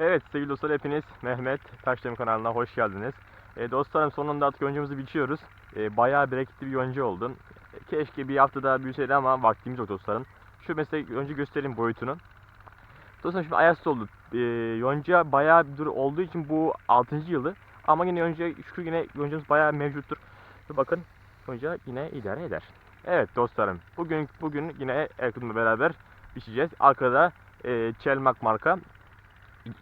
Evet sevgili dostlar hepiniz Mehmet Taşdemir kanalına hoş geldiniz. E, dostlarım sonunda artık yoncamızı biçiyoruz. E, bayağı bereketli bir yonca oldu. E, keşke bir hafta daha büyüseydi ama vaktimiz yok dostlarım. Şu mesela önce göstereyim boyutunu. Dostlarım şimdi ayas oldu. E, yonca bayağı bir dur olduğu için bu 6. yılı. Ama yine yonca şükür yine yoncamız bayağı mevcuttur. Ve bakın yonca yine idare eder. Evet dostlarım bugün bugün yine Erkut'la beraber biçeceğiz. Arkada e, Çelmak marka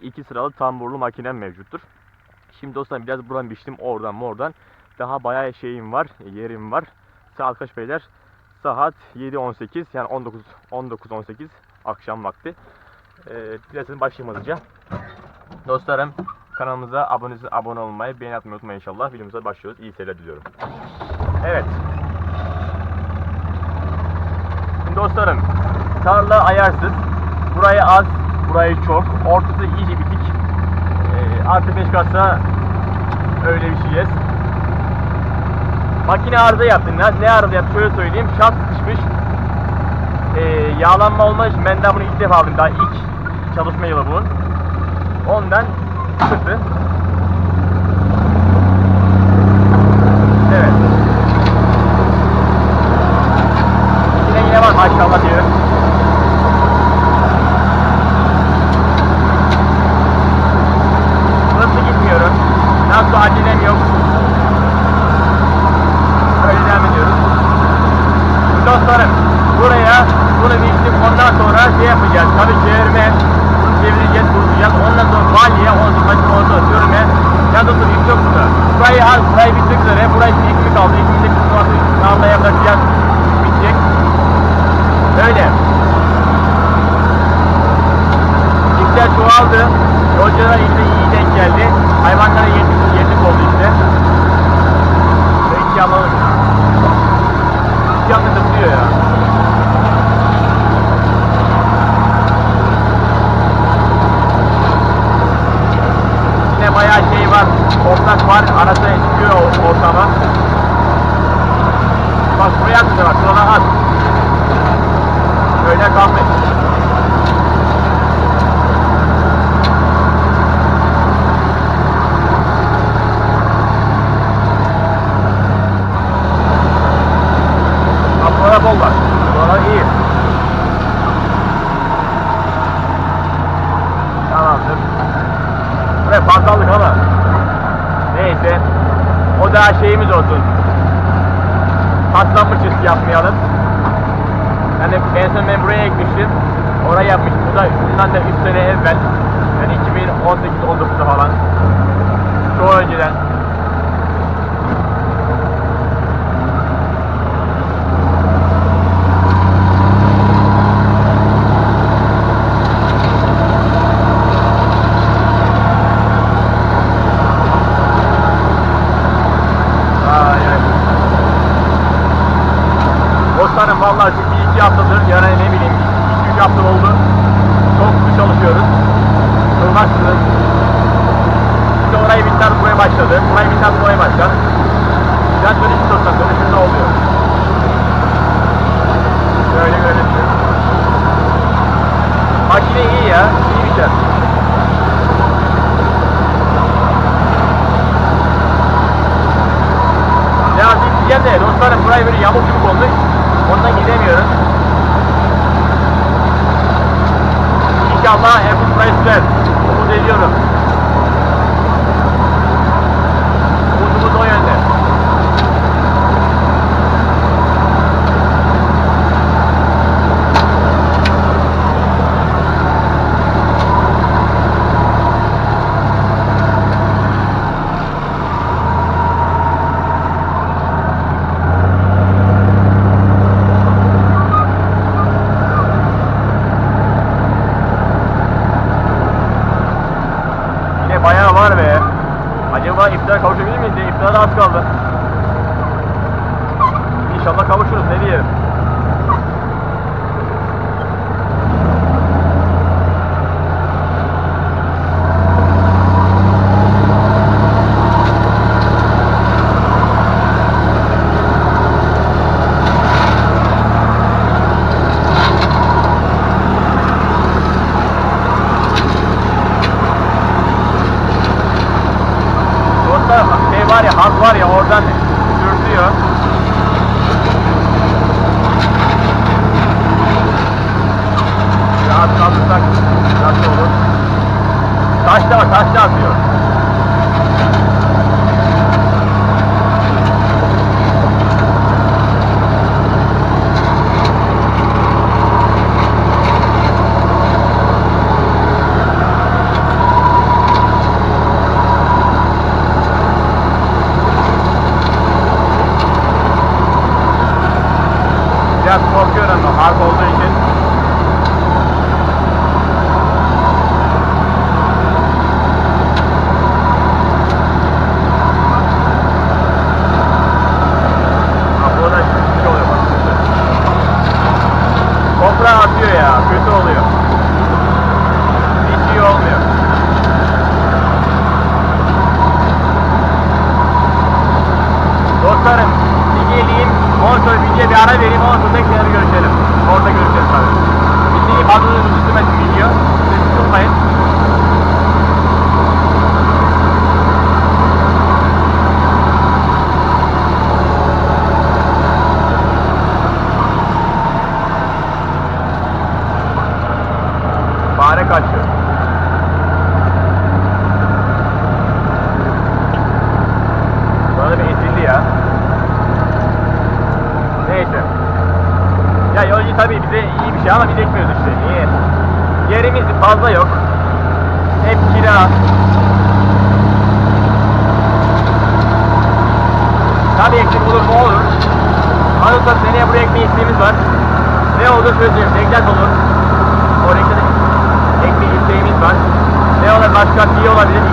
iki sıralı tamburlu makinem mevcuttur. Şimdi dostlar biraz buradan biçtim oradan oradan. Daha bayağı şeyim var, yerim var. Saat kaç beyler? Saat 7.18 yani 19 19.18 akşam vakti. Ee, dilerseniz başlayayım hızlıca. Dostlarım kanalımıza abone, abone olmayı, beğeni atmayı unutmayın inşallah. Videomuza başlıyoruz. İyi seyirler diliyorum. Evet. Şimdi dostlarım tarla ayarsız. Burayı az, burayı çok. Ortası iyice bitik. Ee, artı 5 kasa öyle bir şeyiz. Makine arıza yaptı. Ne, ne arıza yaptı? Şöyle söyleyeyim. Şaft sıkışmış. Ee, yağlanma olmuş. Ben daha bunu ilk defa aldım. Daha ilk çalışma yılı bunun. Ondan sıktı. Evet. Yine yine var maşallah diyorum. Hızlı gitmiyorum. Nasıl acelem yok. Öyle devam ediyoruz. Dostlarım buraya bunu biçtim ondan sonra şey yapacağız. Tabi çevirme. Bunu çevireceğiz, kurutacağız. Ondan sonra ondan sonra maçın oldu, sürme. Yandısı yüksek tutu. Burayı az, burayı üzere. Burayı için ekmek kaldı. Ekmek kısmı artık sağında yaklaşacağız. Bitecek. Öyle. Çiftler çoğaldı. Yolculara işte iyi denk geldi. Hayvanlara yedik, yedik oldu işte. Ve inşallah olur. İnşallah tıklıyor ya. Yine bayağı şey var. Ortak var. Arası çıkıyor o- ortama. Bak buraya atıyor bak. Şurada at. Öyle kalmış. Bak burada bol var. Buralar iyi. Tamamdır. Buraya fazlalık ama. Neyse. O da şeyimiz olsun. Patlanmış üst yapmayalım. Yani en son ben buraya ekmiştim. Oraya yapmıştım. Bu da bundan da 3 sene evvel. Yani 2018-19'da falan. Çok önceden. Ay ay. Dostlarım vallahi şu bir iki haftadır yani ne bileyim iki üç hafta oldu. Çok sıkı çalışıyoruz. Durmaksızın. İşte orayı bitler buraya Burayı bitler buraya başladı. Güzel dönüşüm dostlar. Dönüşüm ne oluyor? Böyle böyle bir şey. Makine iyi ya. iyi bir şey. Yapayım diyeceğim de dostlarım burayı böyle yamuk yumuk oldu. Ondan gidemiyoruz. İnşallah Erkut burayı sürer. Umut ediyorum. Umudumuz o yönde. Yine bayağı var be. Acaba iftara kavuşabilir miyiz? diye İftara da az kaldı. İnşallah kavuşuruz ne diyelim. Bir şey ama biz ekmiyoruz işte. Niye? Yerimiz fazla yok. Hep kira. Tabii eksik olur mu olur. Anılsa seneye buraya ekmeği isteğimiz var. Ne olur çözüyorum. Reklam olur. O reklam ekmeği isteğimiz var. Ne olur başka bir şey olabilir.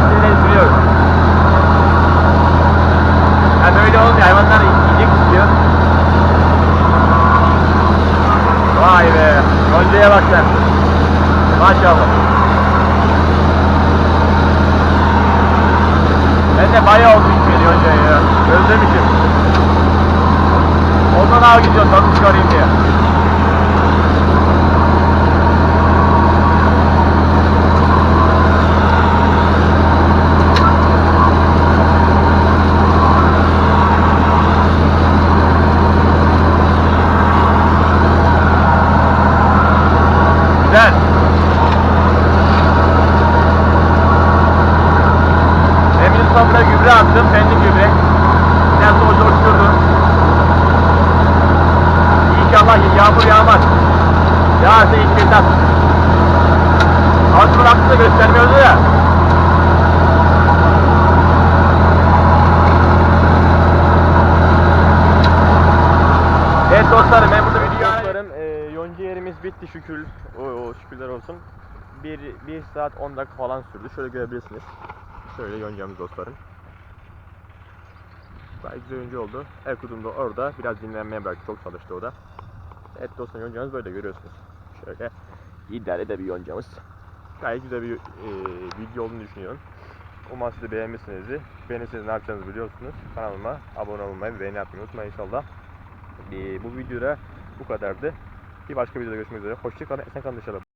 Gonca'ya bak sen. Maşallah. Ben de bayağı oldu gitmeli Gonca'ya ya. Özlemişim. Ondan av gidiyor tadı çıkarayım diye. Güzel. Emin Usta buraya gübre attım. Kendi gübre. Biraz da o coşturdu. İnşallah yağmur yağmaz. Yağarsa tat. Altın aklını göstermiyordu ya. Evet dostlarım ben burada video Dostlarım e, yonca yerimiz bitti şükür. O, o şükürler olsun. 1 1 saat 10 dakika falan sürdü. Şöyle görebilirsiniz. Şöyle yoncamız dostlarım. Gayet güzel yonca oldu. Erkudum da orada. Biraz dinlenmeye bıraktı. Çok çalıştı o da. Evet dostlarım yoncamız böyle görüyorsunuz. Şöyle idare de bir yoncamız. Gayet güzel bir e, video olduğunu düşünüyorum. Umarım siz de beğenmişsinizdir. Beğenirseniz ne yapacağınızı biliyorsunuz. Kanalıma abone olmayı ve beğeni yapmayı unutmayın inşallah. E, bu videoda bu kadardı. Bir başka videoda görüşmek üzere. Hoşçakalın. Esen kalın dışarı.